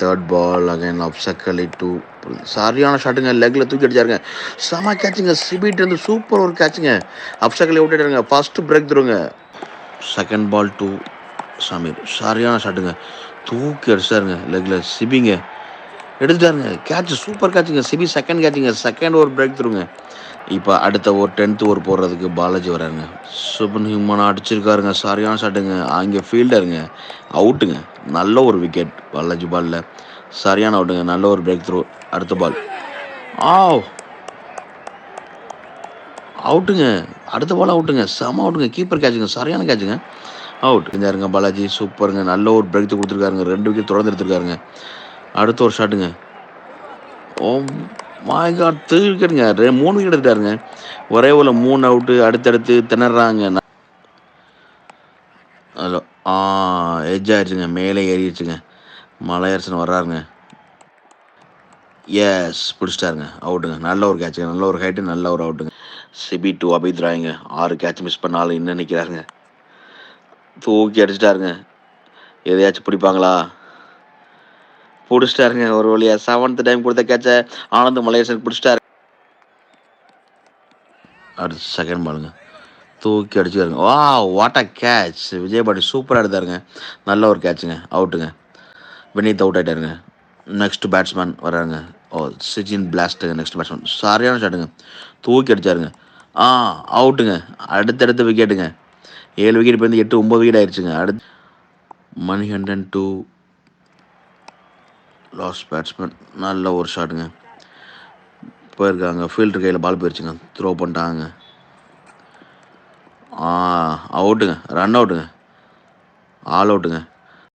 Third ball again absolutely to சரியான ஷாட்டுங்க லெக்கில் தூக்கி அடிச்சாருங்க. செம கேட்சுங்க சிபிட் இருந்து சூப்பர் ஒரு கேட்சுங்க அப்சக்கலி விட்டுடுங்க ஃபஸ்ட்டு பிரேக் த்ரூங்க. செகண்ட் பால் டூ சமீர் சரியான ஷாட்டுங்க தூக்கி அடிச்சாருங்க லெக்கில் சிபிங்க எடுத்துட்டாருங்க. கேட்ச் சூப்பர் கேட்சுங்க சிபி செகண்ட் கேட்சுங்க செகண்ட் ஒரு பிரேக் த்ரூங்க. இப்போ அடுத்த ஒரு டென்த் ஓவர் போடுறதுக்கு பாலாஜி வராருங்க. சுபன் ஹியூமன் அடிச்சிருக்காருங்க. சரியான ஷாட்டுங்க அங்கே ஃபீல்டருங்க அவுட்டுங்க நல்ல ஒரு விக்கெட் பாலாஜி பாலில் சரியான அவுட்டுங்க நல்ல ஒரு பிரேக் த்ரூ அடுத்த பால் ஆ அவுட்டுங்க அடுத்த பால் அவுட்டுங்க செம அவுட்டுங்க கீப்பர் கேட்சுங்க சரியான கேட்சுங்க அவுட் இருந்தாருங்க பாலாஜி. சூப்பருங்க நல்ல ஒரு பிரேக் கொடுத்துருக்காருங்க. ரெண்டு விக்கெட் தொடர்ந்து எடுத்துருக்காருங்க. அடுத்த ஒரு ஷாட்டுங்க ஓ மை காட் ரெ மூணு விக்கெட் எடுத்துட்டாருங்க. ஒரே ஒரு மூணு அவுட்டு அடுத்தடுத்து திணறாங்க. ஹலோ ஆ எஜ் ஆயிடுச்சுங்க மேலே ஏறிடுச்சுங்க. மலையரசன் வர்றாருங்க. எஸ் பிடிச்சிட்டாருங்க. அவுட்டுங்க நல்ல ஒரு கேட்சுங்க நல்ல ஒரு ஹைட்டு நல்ல ஒரு அவுட்டுங்க சிபி டூ அபித் ராய்ங்க. ஆறு கேட்ச் மிஸ் பண்ணாலும் இன்னும் நிற்கிறாருங்க தூக்கி அடிச்சிட்டாருங்க. எதையாச்சும் பிடிப்பாங்களா? பிடிச்சிட்டாருங்க ஒரு வழியா. செவன்த் டைம் கொடுத்த கேட்ச ஆனந்த் மலேசன் பிடிச்சிட்டாரு. அடுத்து செகண்ட் பாலுங்க தூக்கி அடிச்சுக்காருங்க வா வாட் அ கேட்ச் விஜயபாடி சூப்பராக எடுத்தாருங்க. நல்ல ஒரு கேட்சுங்க அவுட்டுங்க வினீத் அவுட் ஆகிட்டாருங்க நெக்ஸ்ட் பேட்ஸ்மேன் வர்றாருங்க ஓ சிஜின் பிளாஸ்ட்டுங்க நெக்ஸ்ட் பேட்ஸ்மேன் சரியான ஷாட்டுங்க தூக்கி அடிச்சாருங்க. ஆ அவுட்டுங்க அடுத்தடுத்த விக்கெட்டுங்க ஏழு விக்கெட் இப்போ எட்டு ஒம்பது விக்கெட் ஆயிடுச்சுங்க அடுத்து மணிகண்டன் டூ லாஸ்ட் பேட்ஸ்மேன் நல்ல ஒரு ஷாட்டுங்க போயிருக்காங்க. ஃபீல்டர் கையில் பால் போயிடுச்சுங்க த்ரோ பண்ணிட்டாங்க. ஆ அவுட்டுங்க ரன் அவுட்டுங்க ஆல் அவுட்டுங்க